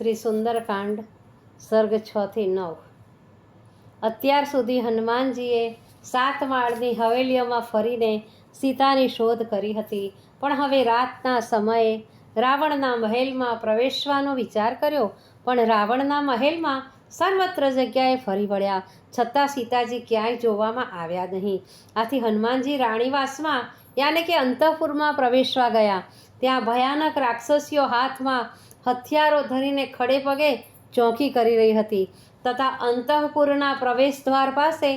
શ્રી સુંદરકાંડ, સર્ગ છથી નવ. અત્યાર સુધી હનુમાનજીએ સાત માળની હવેલીઓમાં ફરીને સીતાની શોધ કરી હતી, પણ હવે રાતના સમયે રાવણના મહેલમાં પ્રવેશવાનો વિચાર કર્યો, પણ રાવણના મહેલમાં સર્વત્ર જગ્યાએ ફરી વળ્યા, છતાં સીતાજી ક્યાંય જોવામાં આવ્યા નહીં. આથી હનુમાનજી રાણીવાસમાં, યાને કે અંતઃપુરમાં પ્રવેશવા ગયા. ત્યાં ભયાનક રાક્ષસીઓ હાથમાં હથિયારો ધરીને ખડે પગે ચોંકી કરી રહી હતી તથા અંતઃપુરના પ્રવેશ દ્વાર પાસે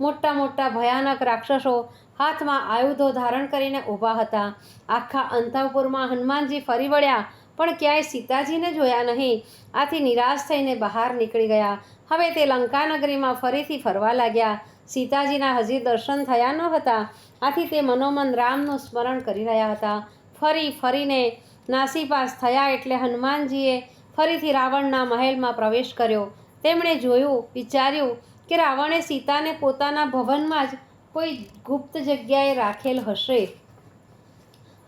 મોટા મોટા ભયાનક રાક્ષસો હાથમાં આયુધો ધારણ કરીને ઊભા હતા. આખા અંતઃપુરમાં હનુમાનજી ફરી વળ્યા, પણ ક્યાંય સીતાજીને જોયા નહીં. આથી નિરાશ થઈને બહાર નીકળી ગયા. હવે તે લંકાનગરીમાં ફરીથી ફરવા લાગ્યા. સીતાજીના હજી દર્શન થયા ન હતા. આથી તે મનોમન રામનું સ્મરણ કરી રહ્યા હતા. ફરી ફરીને નાસીપાસ થયા એટલે હનુમાનજીએ ફરીથી રાવણના મહેલમાં પ્રવેશ કર્યો. તેમણે જોયું, વિચાર્યું કે રાવણે સીતાને પોતાના ભવનમાં જ કોઈ ગુપ્ત જગ્યાએ રાખેલ હશે.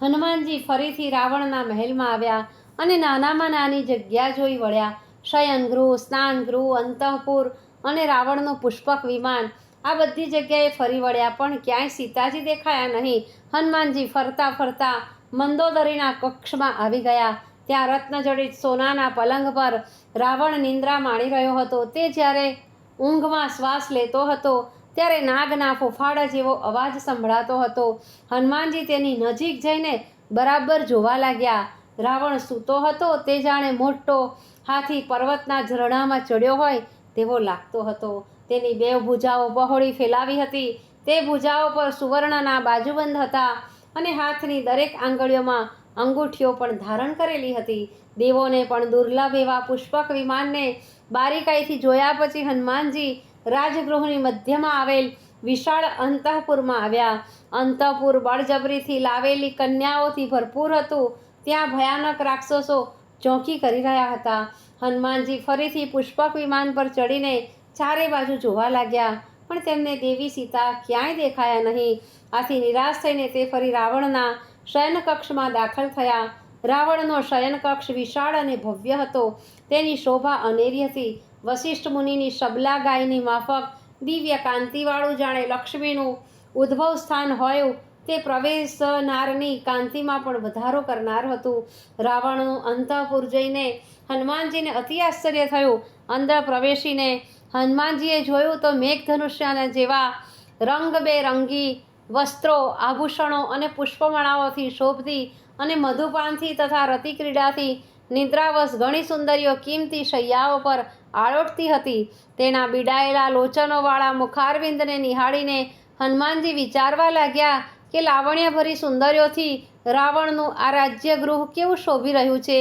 હનુમાનજી ફરીથી રાવણના મહેલમાં આવ્યા અને નાનામાં નાની જગ્યા જોઈ વળ્યા. શયનગૃહ, સ્નાનગૃહ, અંતઃપુર અને રાવણનું પુષ્પક વિમાન આ બધી જગ્યાએ ફરી વળ્યા પણ ક્યાંય સીતાજી દેખાયા નહીં. હનુમાનજી ફરતા ફરતા મંદોદરીના કક્ષમાં આવી ગયા. ત્યાં રત્નજડિત સોનાના પલંગ પર રાવણ નિંદ્રા માણી રહ્યો હતો. તે જ્યારે ઊંઘમાં શ્વાસ લેતો હતો, ત્યારે નાગના ફોફાડા જેવો અવાજ સંભળાતો હતો. હનુમાનજી તેની નજીક જઈને બરાબર જોવા લાગ્યા. રાવણ સૂતો હતો, તે જાણે મોટો હાથી પર્વતના ઝરણામાં ચડ્યો હોય તેવો લાગતો હતો. તેની બે ભુજાઓ બહોળી ફેલાવી હતી. તે ભુજાઓ પર સુવર્ણના બાજુબંધ હતા અને હાથની દરેક આંગળીઓમાં અંગૂઠીઓ પણ ધારણ કરેલી હતી. દેવોને પણ દુર્લભ એવા પુષ્પક વિમાનને બારીકાઈથી જોયા પછી હનુમાનજી રાજગૃહની મધ્યમાં આવેલ વિશાળ અંતઃપુરમાં આવ્યા. અંતઃપુર બળજબરીથી લાવેલી કન્યાઓથી ભરપૂર હતું. ત્યાં ભયાનક રાક્ષસો ચોંકી કરી રહ્યા હતા. હનુમાનજી ફરીથી પુષ્પક વિમાન પર ચડીને ચારે બાજુ જોવા લાગ્યા, પણ તેમને દેવી સીતા ક્યાંય દેખાયા નહીં. આથી નિરાશ થઈને તે ફરી રાવણના શયનકક્ષમાં દાખલ થયા. રાવણનો શયનકક્ષ વિશાળ અને ભવ્ય હતો. તેની શોભા અનેરી હતી. વશિષ્ઠ મુનિની શબલા ગાયની માફક, દિવ્ય કાંતિવાળું જાણે લક્ષ્મીનું ઉદ્ભવ સ્થાન હોય, તે પ્રવેશનારની કાંતિમાં પણ વધારો કરનાર હતું. રાવણનું અંતઃપુર જઈને હનુમાનજીને અતિ આશ્ચર્ય થયું. અંદર પ્રવેશીને હનુમાનજીએ જોયું તો મેઘધનુષ્યના જેવા રંગબેરંગી વસ્ત્રો, આભૂષણો અને પુષ્પમાળાઓથી શોભતી અને મધુપાનથી તથા રતિક્રીડાથી નિદ્રાવશ ઘણી સુંદરીઓ કિંમતી શૈયાઓ પર આળોટતી હતી. તેના બિડાયેલા લોચનોવાળા મુખારવિંદને નિહાળીને હનુમાનજી વિચારવા લાગ્યા કે લાવણ્યભરી સુંદરીઓથી રાવણનું આ રાજ્યગૃહ કેવું શોભી રહ્યું છે?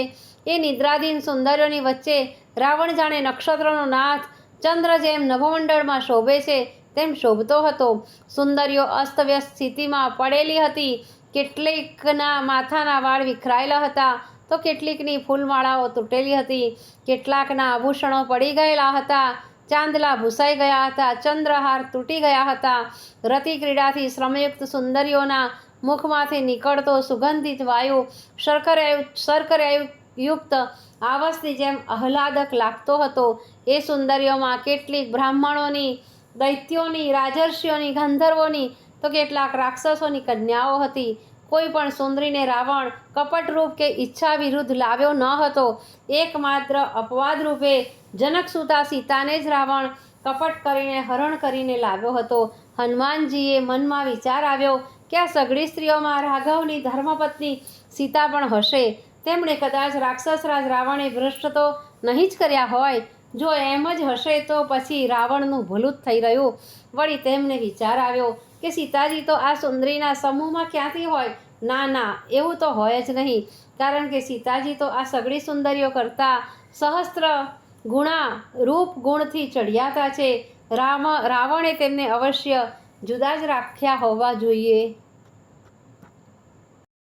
એ નિદ્રાધીન સુંદરીઓની વચ્ચે રાવણ જાણે નક્ષત્રનો નાથ ચંદ્ર જેમ નભમંડળમાં શોભે છે, તેમ શોભતો હતો. સુંદરીઓ અસ્તવ્યસ્ત સ્થિતિમાં પડેલી હતી. કેટલીકના માથાના વાળ વિખરાયેલા હતા. તો કેટલીકની ફૂલમાળાઓ તૂટેલી હતી. કેટલાકના આભૂષણો પડી ગયેલા હતા. ચાંદલા ભૂસાઈ ગયા હતા. ચંદ્રહાર તૂટી ગયા હતા. રતિ ક્રીડાથી શ્રમયુક્ત સુંદરીઓના મુખમાંથી નીકળતો સુગંધિત વાયુ શર્કરા શર્કરા યુક્ત આવસની જેમ આહલાદક લાગતો હતો. એ સુંદરીઓમાં કેટલીક બ્રાહ્મણોની, દૈત્યોની, રાજર્ષિઓની, ગંધર્વોની તો કેટલાક રાક્ષસોની કન્યાઓ હતી. કોઈ પણ સુંદરીને રાવણ કપટરૂપ કે ઈચ્છા વિરુદ્ધ લાવ્યો ન હતો. એકમાત્ર અપવાદ રૂપે જનકસુતા સીતાને જ રાવણ કપટ કરીને હરણ કરીને લાવ્યો હતો. હનુમાનજીએ મનમાં વિચાર આવ્યો કે આ સગડી સ્ત્રીઓમાં રાઘવની ધર્મપત્ની સીતા પણ હશે? તેમણે કદાચ રાક્ષસરાજ રાવણે ભ્રષ્ટ તો નહીં જ કર્યા હોય. જો એમ જ હશે તો પછી રાવણનું ભૂલું જ થઈ રહ્યું. વળી તેમને વિચાર આવ્યો કે સીતાજી તો આ સુંદરીના સમૂહમાં ક્યાંથી હોય? ના ના, એવું તો હોય જ નહીં. કારણ કે સીતાજી તો આ સગળી સુંદરીઓ કરતાં સહસ્ત્ર ગુણા રૂપ ગુણથી ચડિયાતા છે. રામ, રાવણે તેમને અવશ્ય જુદા જ રાખ્યા હોવા જોઈએ.